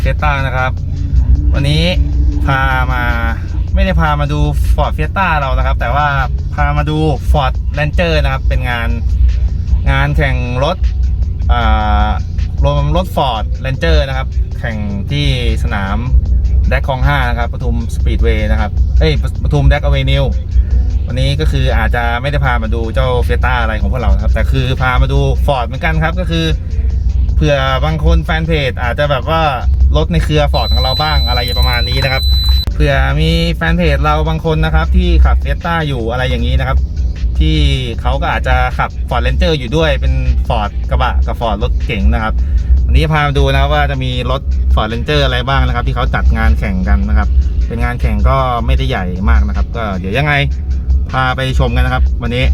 เฟสต้านะครับ วันนี้พามาไม่ได้พามาดู Ford f i e s t a เรานะครับ แต่ว่าพามาดู Ford Ranger นะครับ เป็นงานงานแข่งรถอ่ารวมรถ Ford Ranger นะครับ แข่งที่สนามแดกคลอง5นะครับปทุมสปีดเวย์นะครับ เอ้ยปทุมแดกอเวนิววันนี้ก็คืออาจจะไม่ได้พามาดูเจ้าเฟต้าอะไรของพวกเราครับ แต่คือพามาดูฟอร์ดเหมือนกันครับ ก็คือ เผื่อบางคนแฟนเพจอาจจะแบบว่ารถในเครือฟอร์ดของเราบ้างอะไรประมาณนี้นะครับเผื่อมีแฟนเพจเราบางคนนะครับ ที่ขับเฟต้าอยู่อะไรอย่างนี้นะครับ ที่เขาก็อาจจะขับฟอร์ดเรนเจอร์อยู่ด้วยเป็นฟอร์ดกระบะกับฟอร์ดรถเก๋งนะครับวันนี้พามาดูนะว่าจะมีรถฟอร์ดเรนเจอร์อะไรบ้างนะครับ ที่เขาจัดงานแข่งกันนะครับ เป็นงานแข่งก็ไม่ได้ใหญ่มากนะครับ ก็เดี๋ยวยังไงพาไปชมกันนะครับ วันนี้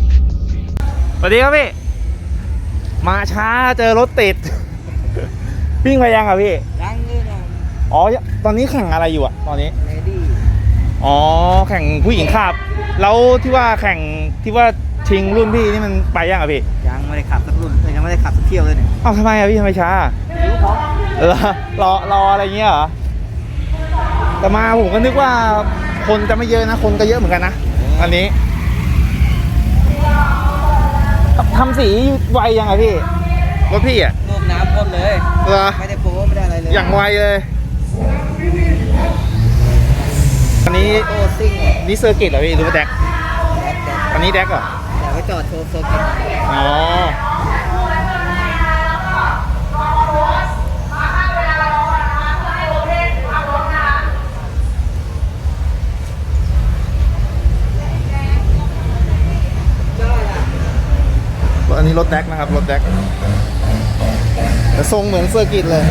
สวัสดีครับพี่มาช้าเจอรถติด วิ่งไปยังอะพี่ ยังเลยนะอ๋อ ตอนนี้แข่งอะไรอยู่อะ ตอนนี้ เลดี้อ๋อ แข่งผู้หญิงขับ แล้วที่ว่าแข่งที่ว่าชิงรุ่นพี่นี่มันไปยังอะพี่ ยังไม่ได้ขับสักรุ่นเอ้ยยังไม่ได้ขับสักเที่ยวเลยเนี่ยเอ้าทำไมอะพี่ทำไมช้ารู้เพราะเออรอรออะไรเงี้ยเหรอ แต่มาผมก็นึกว่าคนจะไม่เยอะนะ คนก็เยอะเหมือนกันนะ อันนี้ทำสีไวยังไงพี่ รถพี่อะลูกน้ำ พ่นเลย เหรอ ไม่ได้โป๊ไม่ได้อะไรเลยอย่างไวเลย อันนี้โอ้ซิ่งแดกนี่เซอร์กิตเหรอพี่หรือว่าแดกแดกอันนี้แดกเหรอแต่ไว้จอดโชว์โซกิตอ๋อ อันนี้รถแดกนะครับ รถแดกแต่ ทรงเหมือนเซอร์กิตเลย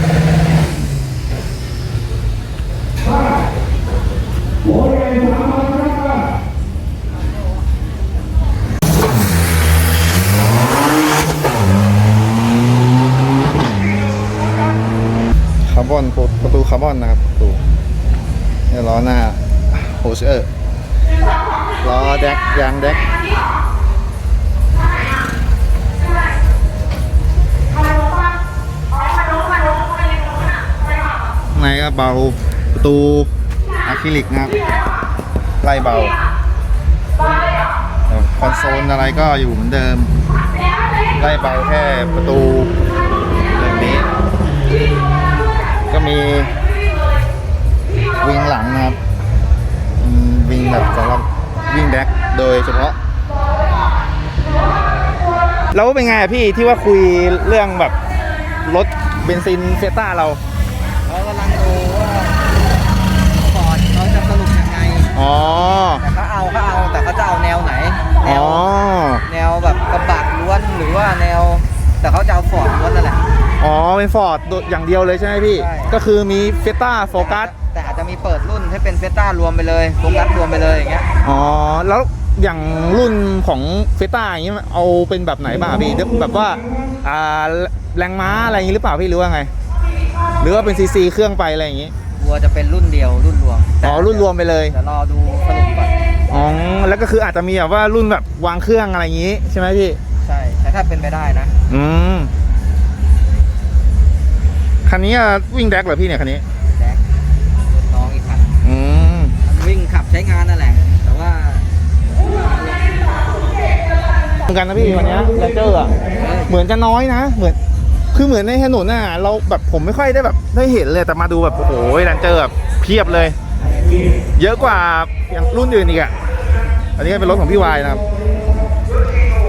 คาร์บอนประตูคาร์บอนนะครับประตูเนี่ยล้อหน้าโฮเชอร์ล้อแดกยางแดก ในก็เบาประตูอะคริลิกนะครับไล่เบาคอนโซลอะไรก็อยู่เหมือนเดิม ไล่เบาแค่ประตูแบบนี้ ก็มีวิ่งหลังนะครับวิ่งแบบสำหรับวิ่งแดกโดยเฉพาะ แล้วเป็นไงอะพี่ที่ว่าคุยเรื่องแบบรถเบนซินเฟต้าเรากำลังดูว่าฟอร์ดเขาจะสรุปยังไง อ๋อ แต่เขาเอาเขาเอาแต่เขาจะเอาแนวไหน แนอ๋วอ แนวแบบกระบะล้วนหรือว่าแนว แต่เขาจะเอาฟอร์ดล้วนนั่นแหละ อ๋อ เป็นฟอร์ดอย่างเดียวเลยใช่ไหมพี่ ใช่ ก็คือมีเฟต้าโฟกัส แต่อาจจะมีเปิดรุ่นให้เป็นเฟต้ารวมไปเลยโฟกัสรวมไปเลยอย่างเงี้ยอ๋อ แล้วอย่างรุ่นของเฟต้าอย่างนี้เอาเป็นแบบไหนบ้างอะพี่ แบบว่า อ่า แรงม้าอะไรอย่างนี้หรือเปล่าพี่หรือว่าไง หรือว่าเป็นซีซีเครื่องไปอะไรอย่างนี้ วัวจะเป็นรุ่นเดียวรุ่นรวมอ๋อรุ่นรวมไปเลยเดี๋ยวรอดูสรุปก่อนอ๋อแล้วก็คืออาจจะมีแบบว่ารุ่นแบบวางเครื่องอะไรอย่างนี้ใช่ไหมพี่ใช่แต่ถ้าเป็นไปได้นะ อืมคันนี้อะวิ่งแดกเหรอพี่เนี่ยคันนี้แดกน้องอีกคันอืมมันวิ่งขับใช้งานนั่นแหละ แต่ว่าเหมือนกันนะพี่วันนี้แรนเจอร์อะเหมือนจะน้อยนะ เหมือน คือเหมือนในถนนน่ะเราแบบผมไม่ค่อยได้แบบได้เห็นเลยแต่มาดูแบบโอ้โหแรนเจอร์แบบเพียบเลย เยอะกว่าอย่างรุ่นอื่นอีกอะอันนี้ก็เป็นรถของพี่วายนะครับ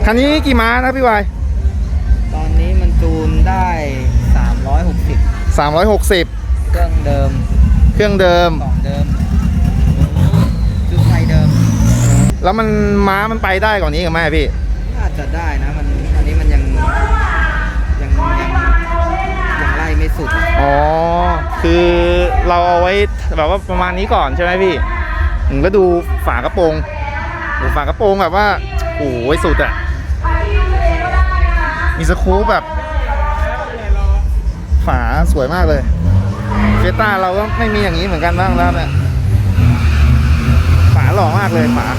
คันนี้กี่ม้านะพี่วายตอนนี้มันจูนได้ 360 360 เครื่องเดิมเครื่องเดิม กล่องเดิมชุดไฟเดิม แล้วมันม้ามันไปได้กว่านี้กับแม่พี่ น่าจะได้นะ อ๋อ คือเราเอาไว้แบบว่าประมาณนี้ก่อนใช่ไหมพี่อืมแล้วดูฝากระโปรงโอ้ฝากระโปรงแบบว่าโอ้ยสุดอะมีสครูปแบบ ฝาสวยมากเลยเฟต้าเราก็ไม่มีอย่างนี้เหมือนกันบ้างแล้วเนี่ยฝาหล่อมากเลยฝารถ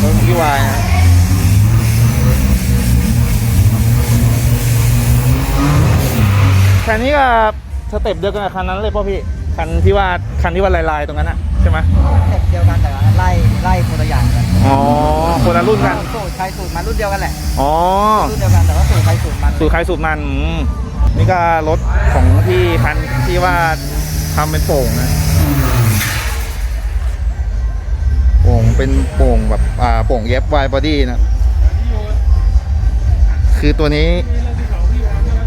ของพี่วายนะ นนี้ก็สเต็ปเดียวกันกับคันนั้นเลยพ่อพี่คันที่ว่าคันที่ว่าลายๆตรงนั้นอะใช่ไหมเด็กเดียวกันแต่ว่าไล่ไล่คนละอย่างกันอ๋อคนละรุ่นกันสูตรใครสูตรมันรุ่นเดียวกันแหละอ๋อรุ่นเดียวกันแต่ว่าสูตรใครสูตรมันสูตรใครสูตรมันอืมนี่ก็รถของที่คันที่ว่าทำเป็นโป่งนะโป่งเป็นโป่งแบบอ่าโป่งเย็บไวบอดี้นะคือตัวนี้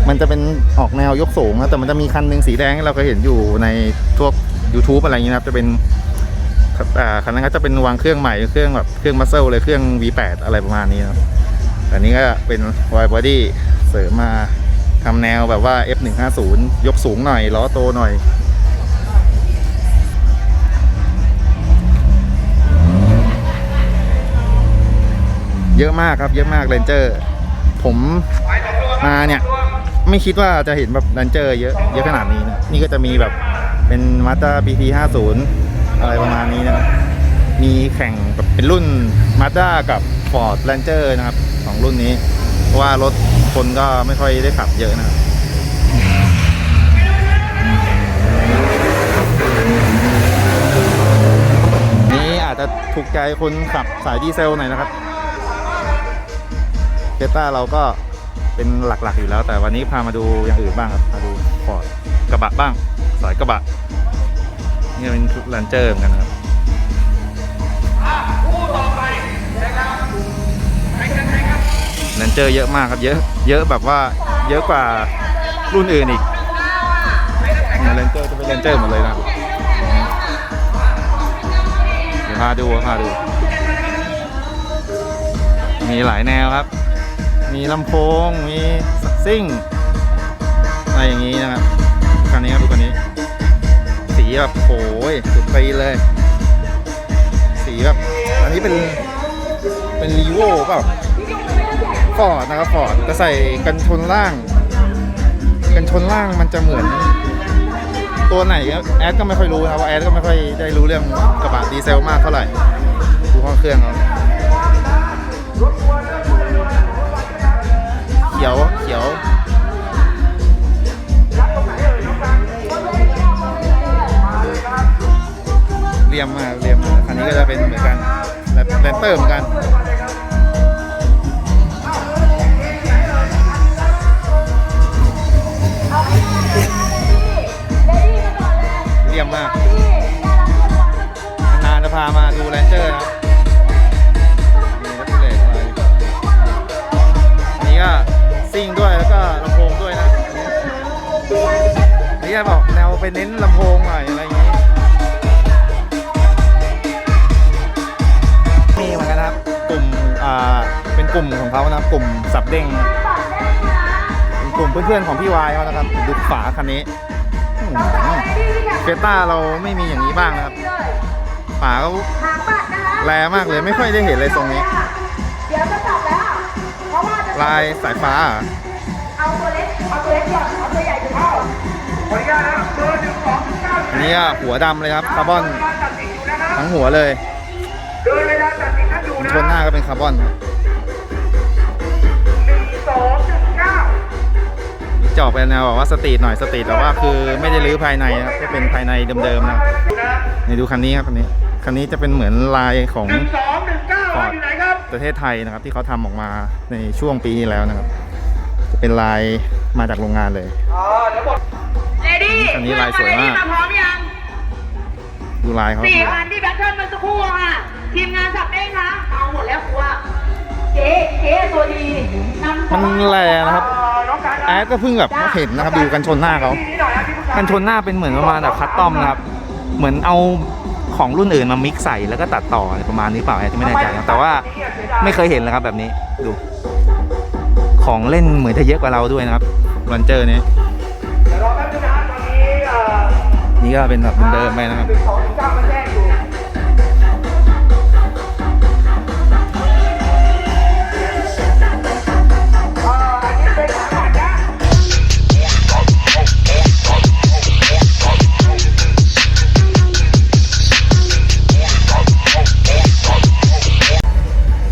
มันจะเป็นออกแนวยกสูงนะแต่มันจะมีคันหนึ่งสีแดงที่เราเคยเห็นอยู่ในพว YouTube อะไรอย่างนี้นะครับ จะเป็นอ่าคันนั้นก็จะเป็นวางเครื่องใหม่เครื่องแบบเครื่องมัสเซลเลยเครื่อง V8 อะไรประมาณนี้นะครับแต่นี้ก็เป็น wide body เสริมมาทำแนวแบบว่า F150 ยกสูงหน่อยล้อโตหน่อยเยอะมากครับเยอะมากเรนเจอร์ ผมมาเนี่ย ไม่คิดว่าจะเห็นแบบเรนเจอร์เยอะเยอะขนาดนี้นะนี่ก็จะมีแบบเป็น Mazda BT 50อะไรประมาณนี้นะครับมีแข่งแบบเป็นรุ่น Mazda กับ Ford Ranger นะครับสองรุ่นนี้เพราะว่ารถคนก็ไม่ค่อยได้ขับเยอะนะครับนี้อาจจะถูกใจคนขับสายดีเซลหน่อยนะครับเ e ต้าเราก็ เป็นหลักๆอยู่แล้ว แต่วันนี้พามาดูอย่างอื่นบ้างครับมาดูฟอร์ดกระบะบ้าง สายกระบะนี่เป็นชุดแรนเจอร์เหมือนกันนะครับแรนเจอร์เยอะมากครับเยอะ เยอะแบบว่าเยอะกว่ารุ่นอื่นอีกแรนเจอร์จะเป็นแรนเจอร์หมดเลยนะเดี๋ยวพาดูพาดู มีหลายแนวครับ มีลำโพง มีซิ่ง อะไรอย่างนี้นะครับคันนี้ครับดูคันนี้ สีแบบโอ้ยสุดไปเลย สีแบบอันนี้เป็นเป็นรีโวเปล่าฟอร์ดนะครับฟอร์ดจะใส่กันชนล่าง กันชนล่างมันจะเหมือน ตัวไหนครับแอดก็ไม่ค่อยรู้นะครับว่าแอดก็ไม่ค่อยได้รู้เรื่องกระบะดีเซลมากเท่าไหร่ดูห้องเครื่องเขา ขียวเขียวเรียมมากเรียมมากคันนี้ก็จะเป็นเหมือนกันแรปแรปเตอร์เหมือนกัน เน้นลำโพงหน่อยอะไรอย่างนี้ มีเหมือนกันนะครับ กลุ่มอ่าเป็นกลุ่มของเขานะครับกลุ่มสับเด้งเป็นกลุ่มเพื่อนๆของพี่วายเขานะครับดูฝาคันนี้เฟต้าเราไม่มีอย่างนี้บ้างนะครับฝาเขาแรงมากเลยไม่ค่อยได้เห็นเลยทรงนี้เดี๋ยวจะจับแล้วเพราะว่าจะลายสายฟ้าเหรอเอาตัวเล็กเอาตัวเล็กก่อนเอาตัวใหญ่ถึงเอา อันนี้ก็หัวดำเลยครับคาร์บอนทั้งหัวเลยชนหน้าก็เป็นคาร์บอนจอกเป็นแนวแบบว่าสตรีทหน่อยสตรีทแต่ว่าคือไม่ได้รื้อภายในนะครับก็เป็นภายในเดิมๆนะครับนี่ดูคันนี้ครับคันนี้คันนี้จะเป็นเหมือนลายของฟอร์ดประเทศไทยนะครับ ที่เขาทำออกมาในช่วงปีที่แล้วนะครับ จะเป็นลายมาจากโรงงานเลยเล ดี้อันนี้ลายสวยมากพร้อมยังดูลายเขาสี่คันที่แบทเทิลเมื่อสักครู่อะค่ะทีมงานสับเด้งคะเอาหมดแล้วครูอะเจ๊เจ๊ตัวดีนำมันแรงนะครับแอดก็เพิ่งแบบเห็นนะครับดูกันชนหน้าเขากันชนหน้าเป็นเหมือนประมาณแบบคัสตอมนะครับ เหมือนเอาของรุ่นอื่นมามิกซ์ใส่แล้วก็ตัดต่ออะไรประมาณนี้เปล่าแอดไม่แน่ใจนะแต่ว่าไม่เคยเห็นเลยครับแบบนี้ดู ของเล่นเหมือนจะเยอะกว่าเราด้วยนะครับรันเจอร์นี้ นี่ก็เป็นแบบเดิมไปนะครับ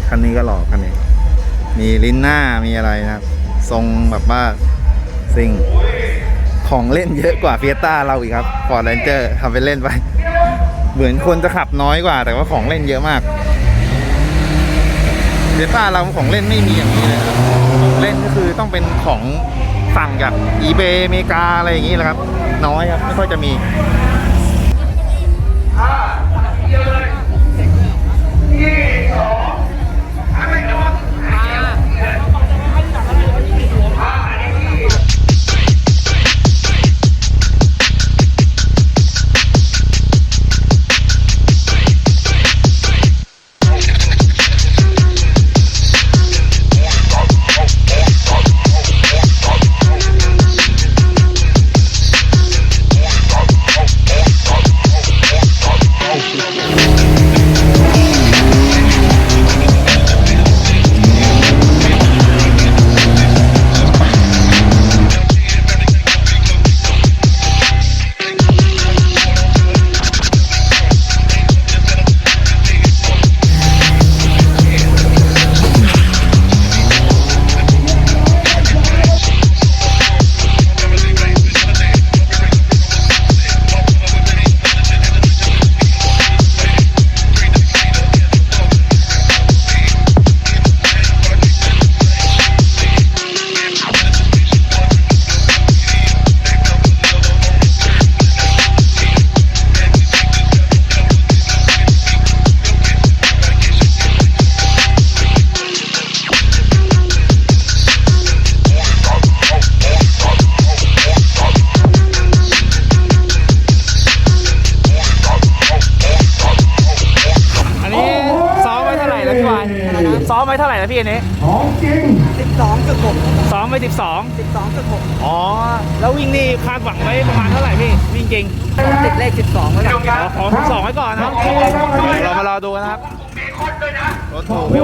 คันนี้ก็หล่อคันนี้ มีลิ้นหน้ามีอะไรนะครับ ทรงแบบว่าซิง ของเล่นเยอะกว่าเฟียต้าเราอีกครับฟอร์ดเรนเจอร์ทำไปเล่นไป เหมือนคนจะขับน้อยกว่า แต่ว่าของเล่นเยอะมากเฟียต้าเราของเล่นไม่มีอย่างนี้เลยของเล่นก็คือต้องเป็นของสั่งจากอีเบอเมริกาอะไรอย่างนี้แหละครับ น้อยครับ ไม่ค่อยจะมี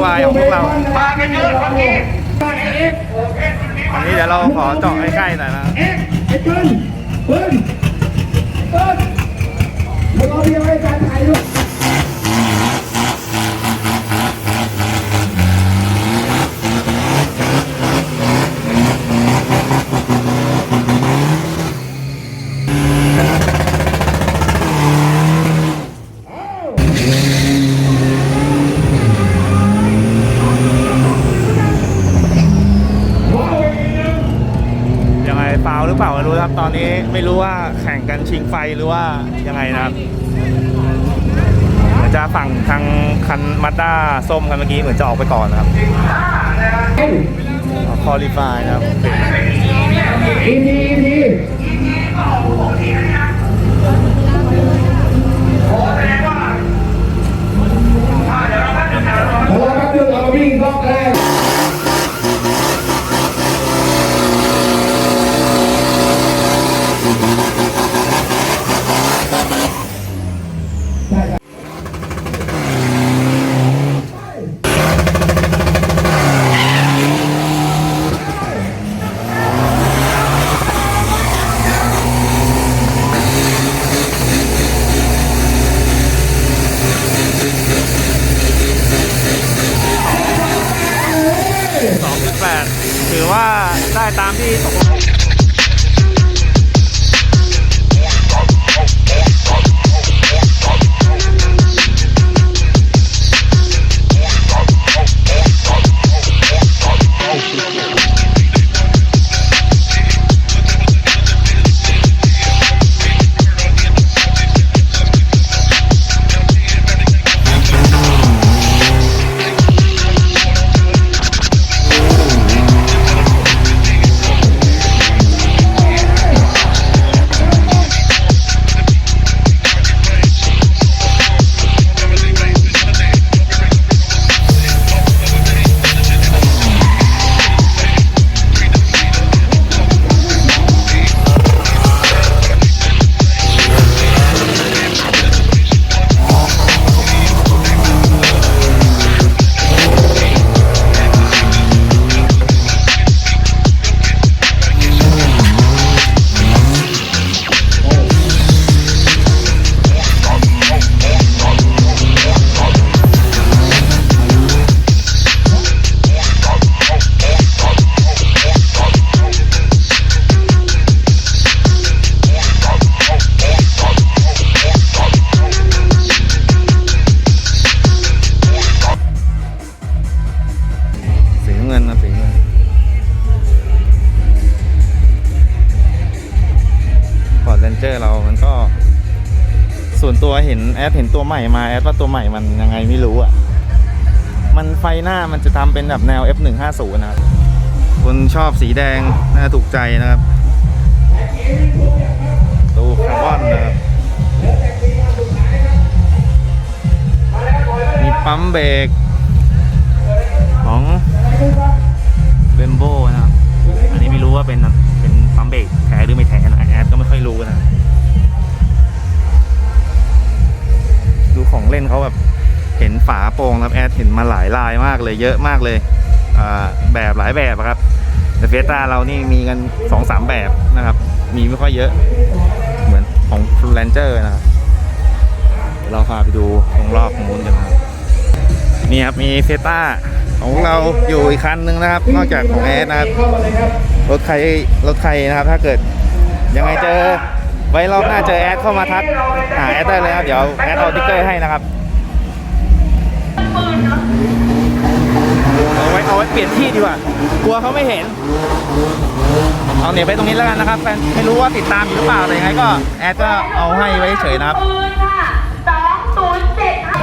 วายของพวกเราอันนี้เดี๋ยวเราขอเจาะใกล้ๆหน่อยนะไอ้ปืนปืนปืนมึงเอาเบียร์ไว้การถ่ายรูป ยังไงฟาวหรือเปล่าไม่รู้นะครับ ตอนนี้ ไม่รู้ว่าแข่งกันชิงไฟหรือว่ายังไงนะครับเหมือนจะฝั่งทางคันมาด้าส้มกันเมื่อกี้เหมือนจะออกไปก่อนนะครับคอลิฟายนะครับอีทีอีทีพอครับเรื่องเราวิ่งรอบแรก ดเห็นตัวใหม่มาแอดว่าตัวใหม่มันยังไงไม่รู้อะ มันไฟหน้ามันจะทำเป็นแบบแนว F150 นะครับคนชอบสีแดงน่าถูกใจนะครับตูคาร์บอนนะครับมีปั๊มเบรกของเบมโบนะครับ อันนี้ไม่รู้ว่าเป็นเป็นปั๊มเบรกแท้หรือไม่แท้นะแอดก็ไม่ค่อยรู้นะ ดูของเล่นเขาแบบเห็นฝาโปร่งครับแอดเห็นมาหลายลายมากเลยเยอะมากเลยแบบหลายแบบอะครับแต่เฟต้าเรานี่มีกันสองสามแบบนะครับ มีไม่ค่อยเยอะเหมือนของฟลูแลนเจอร์นะครับเราพาไปดูตรงรอบนู้นกันครับนี่ครับมีเฟต้าของเราอยู่อีกคันนึงนะครับ นอกจากของแอดนะครับรถใครรถใครนะครับ ถ้าเกิดยังไงเจอ ไว้รอบหน้าเจอแอดเข้ามาทักหาแอดได้เลยครับ เดี๋ยวแอดเอาติ๊กเกอร์ให้นะครับเอาไว้เอาไว้เปลี่ยนที่ดีกว่า กลัวเขาไม่เห็น เอาเนี่ยไปตรงนี้แล้วกันนะครับแฟนไม่รู้ว่าติดตามอยู่หรือเปล่าแต่ยังไงก็แอดก็เอาให้ไว้เฉยนะครับ ปืนค่ะสองศูนย์เจ็ดค่ะ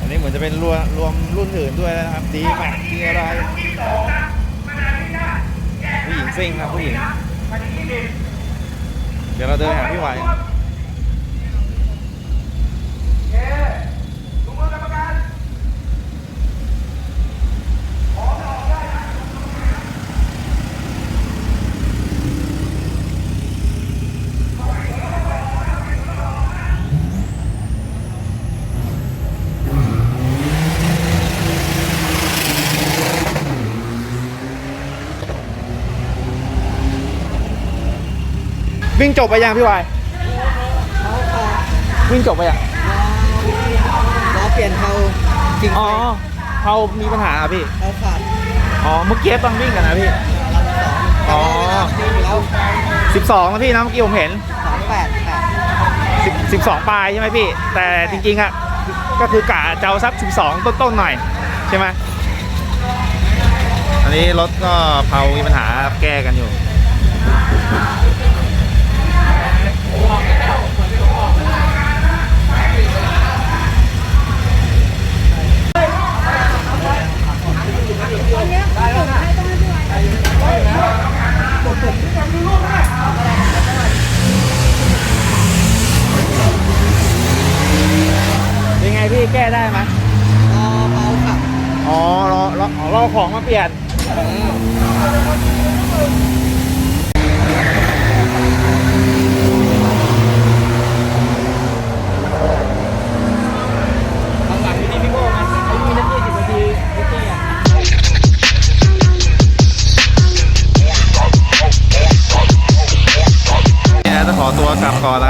อันนี้เหมือนจะเป็นรวมรวมรุ่น อื่นด้วยนะครับ ดีแม็กดีอะไรผู้หญิงซิ่งครับผู้หญิง เดี๋ยวเราเดินหาพี่ไหว วิ่งจบไปยังพี่ไหววิ่งจบไปยังล้อเปลี่ยนเทาจริงอ๋อเขามีปัญหาอะพี่เทาขาดอ๋อเมื่อกี้ตอนวิ่งกันนะพี่อ๋อนี่แล้ว12นะพี่นะเมื่อกี้ผมเห็นสองแปดแปด10 12ปลายใช่ไหมพี่ แต่จริงๆอะก็คือกะจะเอาสัก12ต้นๆหน่อยใช่ไหมอันนี้รถก็เพามีปัญหาแก้กันอยู่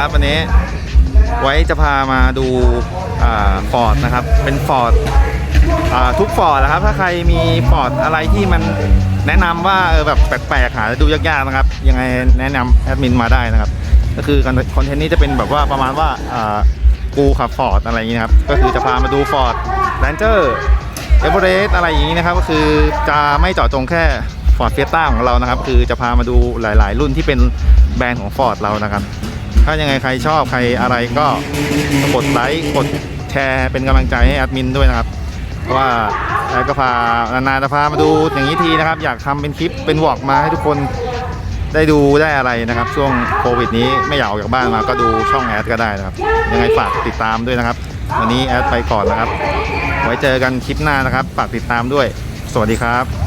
วครับวันนี้ไว้จะพามาดูฟอร์ดนะครับ เป็นฟอร์ดทุกฟอร์ดนะครับ ถ้าใครมีฟอร์ดอะไรที่มันแนะนำว่าเออแบบแปลกๆหาดูยากๆนะครับ ยังไงแนะนำแอดมินมาได้นะครับ ก็คือคอนเทนต์นี้จะเป็นแบบว่าประมาณว่ากูขับฟอร์ดอะไรอย่างนี้นะครับ ก็คือจะพามาดูฟอร์ดแรนเจอร์เอเวอเรสต์อะไรอย่างนี้นะครับ ก็คือจะไม่เจาะจงแค่ฟอร์ดเฟียต้าของเรานะครับ คือจะพามาดูหลาย ๆ รุ่นที่เป็นแบรนด์ของฟอร์ดเรานะครับ ถ้ายังไงใครชอบใครอะไรก็กดไลค์กดแชร์เป็นกำลังใจให้แอดมินด้วยนะครับเพราะว่าแอดก็พานานๆจะพามาดูอย่างนี้ทีนะครับ อยากทำเป็นคลิปเป็นวอล์กมาให้ทุกคนได้ดูได้อะไรนะครับ ช่วงโควิดนี้ไม่อยากออกจากบ้านมาก็ดูช่องแอดก็ได้นะครับ ยังไงฝากติดตามด้วยนะครับ วันนี้แอดไปก่อนนะครับ ไว้เจอกันคลิปหน้านะครับฝากติดตามด้วย สวัสดีครับ